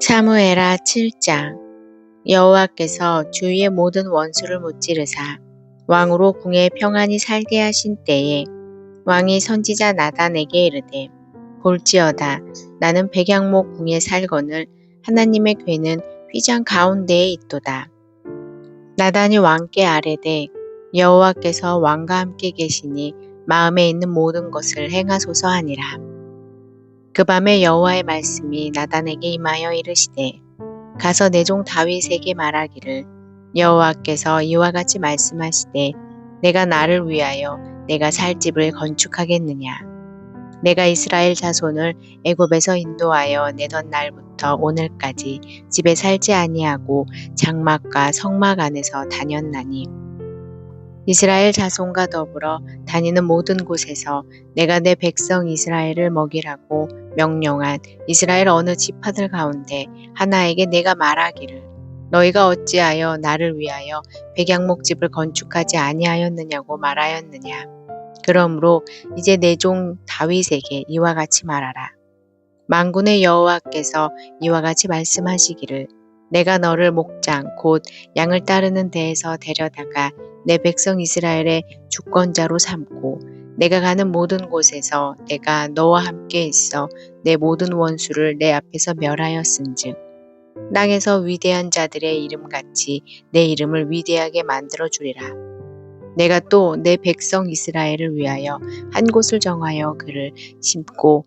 사무에라 7장 여호와께서 주위의 모든 원수를 무찌르사 왕으로 궁에 평안히 살게 하신 때에 왕이 선지자 나단에게 이르되 볼지어다 나는 백양목 궁에 살거늘 하나님의 괴는 휘장 가운데에 있도다. 나단이 왕께 아뢰되 여호와께서 왕과 함께 계시니 마음에 있는 모든 것을 행하소서 하니라. 그 밤에 여호와의 말씀이 나단에게 임하여 이르시되 가서 내 종 다윗에게 말하기를 여호와께서 이와 같이 말씀하시되 내가 나를 위하여 내가 살 집을 건축하겠느냐? 내가 이스라엘 자손을 애굽에서 인도하여 내던 날부터 오늘까지 집에 살지 아니하고 장막과 성막 안에서 다녔나니 이스라엘 자손과 더불어 다니는 모든 곳에서 내가 내 백성 이스라엘을 먹이라고 명령한 이스라엘 어느 지파들 가운데 하나에게 내가 말하기를 너희가 어찌하여 나를 위하여 백양목 집을 건축하지 아니하였느냐고 말하였느냐. 그러므로 이제 내 종 다윗에게 이와 같이 말하라. 만군의 여호와께서 이와 같이 말씀하시기를 내가 너를 목장 곧 양을 따르는 데에서 데려다가 내 백성 이스라엘의 주권자로 삼고 내가 가는 모든 곳에서 내가 너와 함께 있어 내 모든 원수를 내 앞에서 멸하였은즉 땅에서 위대한 자들의 이름 같이 내 이름을 위대하게 만들어 주리라. 내가 또 내 백성 이스라엘을 위하여 한 곳을 정하여 그를 심고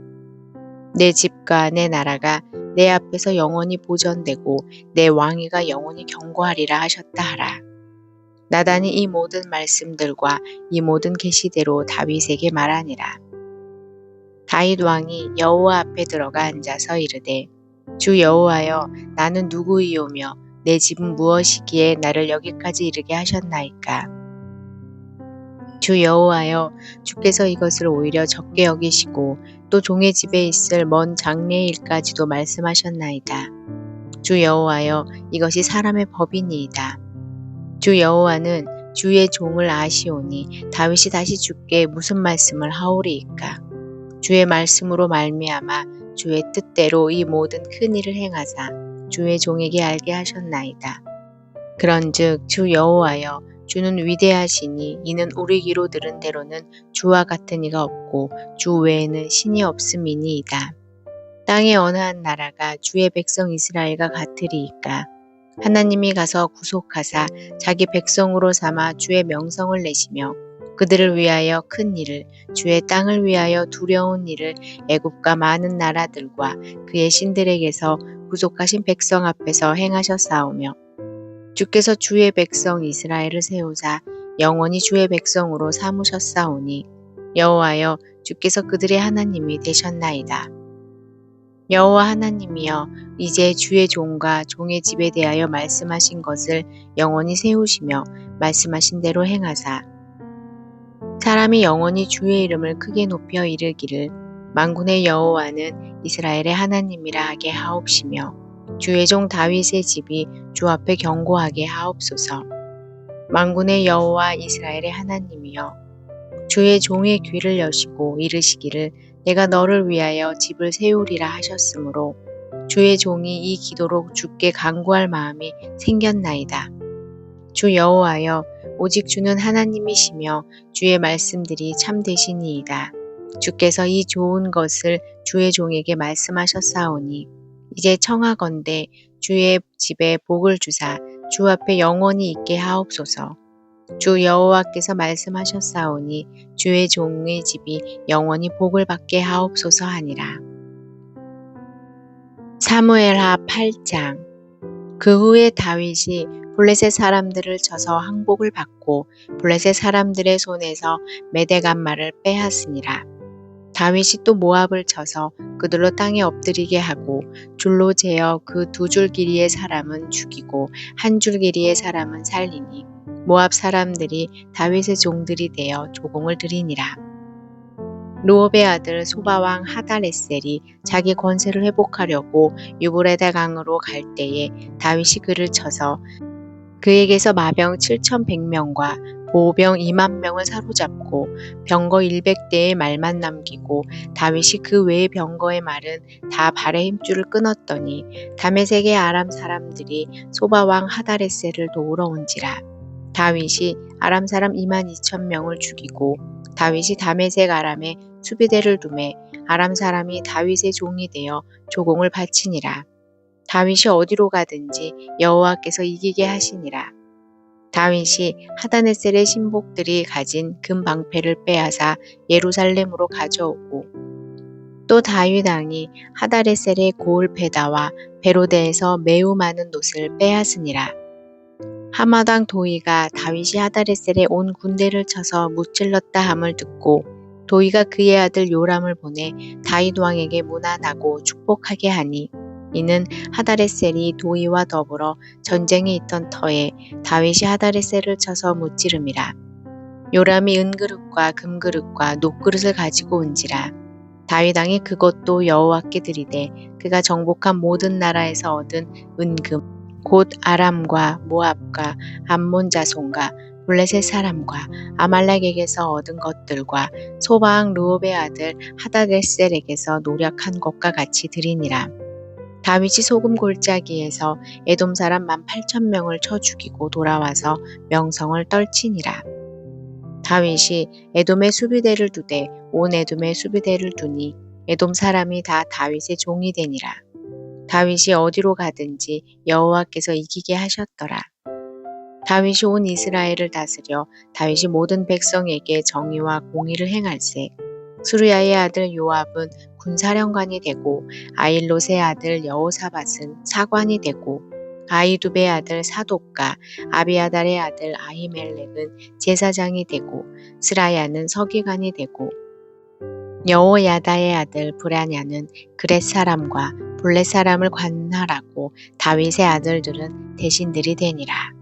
내 집과 내 나라가 내 앞에서 영원히 보존되고 내 왕위가 영원히 경고하리라 하셨다 하라. 나단이 이 모든 말씀들과 이 모든 계시대로 다윗에게 말하니라. 다윗 왕이 여호와 앞에 들어가 앉아서 이르되 주 여호와여 나는 누구이오며 내 집은 무엇이기에 나를 여기까지 이르게 하셨나이까 주 여호와여 주께서 이것을 오히려 적게 여기시고 또 종의 집에 있을 먼 장래의 일까지도 말씀하셨나이다. 주 여호와여 이것이 사람의 법이니이다. 주 여호와는 주의 종을 아시오니 다윗이 다시 주께 무슨 말씀을 하오리이까. 주의 말씀으로 말미암아 주의 뜻대로 이 모든 큰 일을 행하사 주의 종에게 알게 하셨나이다. 그런즉 주 여호와여 주는 위대하시니 이는 우리 귀로 들은 대로는 주와 같은 이가 없고 주 외에는 신이 없음이니이다. 땅의 어느 한 나라가 주의 백성 이스라엘과 같으리이까 하나님이 가서 구속하사 자기 백성으로 삼아 주의 명성을 내시며 그들을 위하여 큰 일을 주의 땅을 위하여 두려운 일을 애굽과 많은 나라들과 그의 신들에게서 구속하신 백성 앞에서 행하셨사오며 주께서 주의 백성 이스라엘을 세우사 영원히 주의 백성으로 삼으셨사오니 여호와여 주께서 그들의 하나님이 되셨나이다. 여호와 하나님이여 이제 주의 종과 종의 집에 대하여 말씀하신 것을 영원히 세우시며 말씀하신 대로 행하사 사람이 영원히 주의 이름을 크게 높여 이르기를 만군의 여호와는 이스라엘의 하나님이라 하게 하옵시며 주의 종 다윗의 집이 주 앞에 경고하게 하옵소서. 만군의 여호와 이스라엘의 하나님이여 주의 종의 귀를 여시고 이르시기를 내가 너를 위하여 집을 세우리라 하셨으므로 주의 종이 이 기도로 주께 간구할 마음이 생겼나이다. 주 여호와여 오직 주는 하나님이시며 주의 말씀들이 참되시니이다. 주께서 이 좋은 것을 주의 종에게 말씀하셨사오니 이제 청하건대 주의 집에 복을 주사 주 앞에 영원히 있게 하옵소서. 주 여호와께서 말씀하셨사오니 주의 종의 집이 영원히 복을 받게 하옵소서 하니라. 사무엘하 8장 그 후에 다윗이 블레셋 사람들을 쳐서 항복을 받고 블레셋 사람들의 손에서 메대간말을 빼앗으니라. 다윗이 또 모압을 쳐서 그들로 땅에 엎드리게 하고 줄로 재어 그 두 줄 길이의 사람은 죽이고 한 줄 길이의 사람은 살리니 모압 사람들이 다윗의 종들이 되어 조공을 드리니라. 루옵의 아들 소바왕 하다레셀이 자기 권세를 회복하려고 유브레다 강으로 갈 때에 다윗이 그를 쳐서 그에게서 마병 7,100명과 보병 2만 명을 사로잡고 병거 100대의 말만 남기고 다윗이 그 외의 병거의 말은 다 발의 힘줄을 끊었더니 다메섹의 아람 사람들이 소바왕 하다레셀을 도우러 온지라 다윗이 아람 사람 2만 2천 명을 죽이고 다윗이 다메섹 아람에 수비대를 두매 아람 사람이 다윗의 종이 되어 조공을 바치니라. 다윗이 어디로 가든지 여호와께서 이기게 하시니라. 다윗이 하다네셀의 신복들이 가진 금 방패를 빼앗아 예루살렘으로 가져오고 또 다윗 왕이 하다레셀의 고을 베다와 베로데에서 매우 많은 놋을 빼앗으니라. 하마당 도이가 다윗이 하다레셀에 온 군대를 쳐서 무찔렀다 함을 듣고 도이가 그의 아들 요람을 보내 다윗 왕에게 무난하고 축복하게 하니 이는 하다레셀이 도이와 더불어 전쟁에 있던 터에 다윗이 하다레셀을 쳐서 무찌름이라. 요람이 은그릇과 금그릇과 녹그릇을 가지고 온지라. 다윗 왕이 그것도 여호와께 드리되 그가 정복한 모든 나라에서 얻은 은금 곧 아람과 모압과 암몬 자손과 블레셋 사람과 아말렉에게서 얻은 것들과 소바왕 루옵의 아들 하다데셀에게서 노력한 것과 같이 드리니라. 다윗이 소금 골짜기에서 에돔 사람 만 8천 명을 쳐 죽이고 돌아와서 명성을 떨치니라. 다윗이 에돔의 수비대를 두되 온 에돔의 수비대를 두니 에돔 사람이 다 다윗의 종이 되니라. 다윗이 어디로 가든지 여호와께서 이기게 하셨더라. 다윗이 온 이스라엘을 다스려 다윗이 모든 백성에게 정의와 공의를 행할세. 수르야의 아들 요압은 군사령관이 되고 아일롯의 아들 여호사밧은 사관이 되고 아이두베의 아들 사독과 아비아달의 아들 아히멜렉은 제사장이 되고 스라야는 서기관이 되고 여호야다의 아들 브라냐는 그렛 사람과 블렛 사람을 관할하고 다윗의 아들들은 대신들이 되니라.